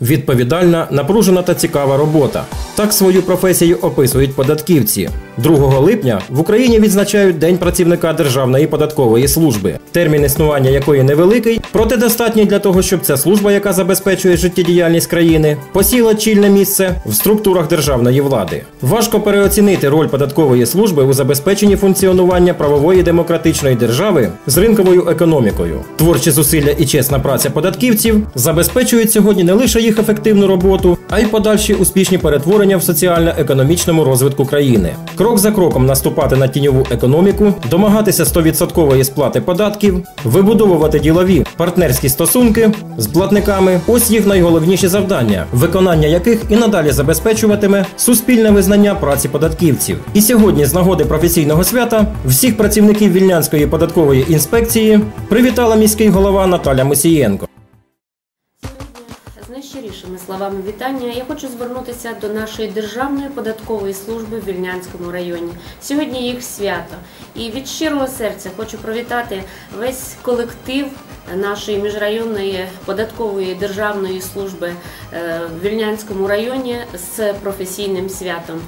Відповідальна, напружена та цікава робота. Так свою професію описують податківці. 2 липня в Україні відзначають День працівника Державної податкової служби, термін існування якої невеликий, проте достатній для того, щоб ця служба, яка забезпечує життєдіяльність країни, посіла чільне місце в структурах державної влади. Важко переоцінити роль податкової служби у забезпеченні функціонування правової демократичної держави з ринковою економікою. Творчі зусилля і чесна праця податківців забезпечують сьогодні не лише їх ефективну роботу, а й подальші успішні перетворення в соціально-економічному розвитку країни. Крок за кроком наступати на тіньову економіку, домагатися 100% сплати податків, вибудовувати ділові партнерські стосунки з платниками ось їх найголовніші завдання, виконання яких і надалі забезпечуватиме суспільне визнання праці податківців. І сьогодні, з нагоди професійного свята, всіх працівників Вільнянської податкової інспекції привітала міський голова Наталя Мусієнко. Найщирішими словами вітання я хочу звернутися до нашої державної податкової служби в Вільнянському районі. Сьогодні їх свято. І від щирого серця хочу привітати весь колектив нашої міжрайонної податкової державної служби е, в Вільнянському районі з професійним святом.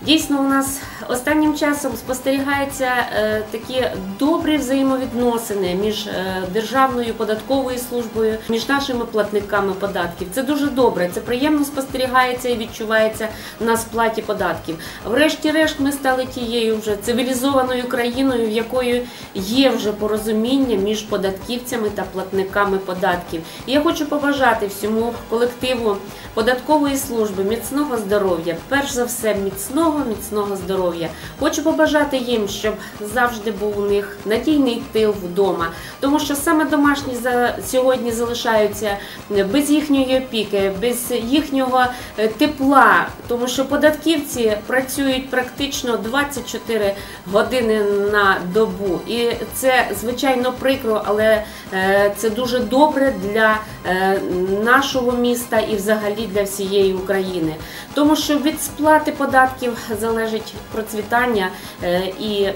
Дійсно, у нас останнім часом спостерігаються е, такі добрі взаємовідносини між е, державною податковою службою, між нашими платниками податків. Це дуже добре, це приємно спостерігається і відчувається на сплаті податків. Врешті-решт, ми стали тією вже цивілізованою країною, в якої є вже порозуміння між податківцями та платниками податків. І я хочу побажати всьому колективу податкової служби міцного здоров'я, перш за все, міцного міцного здоров'я. Хочу побажати їм, щоб завжди був у них надійний тил вдома, тому що саме домашні за сьогодні залишаються без їхньої опіки, без їхнього е, тепла, тому що податківці працюють практично 24 години на добу, і це звичайно прикро, але е, це дуже добре для е, нашого міста і взагалі для всієї України, тому що від сплати податків залежить процвітання е, і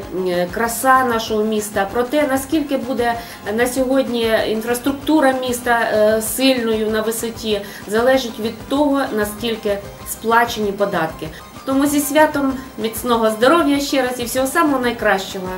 краса нашого міста. Про те, наскільки буде на сьогодні інфраструктура міста сильною на висоті, залежить від того, наскільки сплачені податки. Тому зі святом міцного здоров'я ще раз і всього самого найкращого.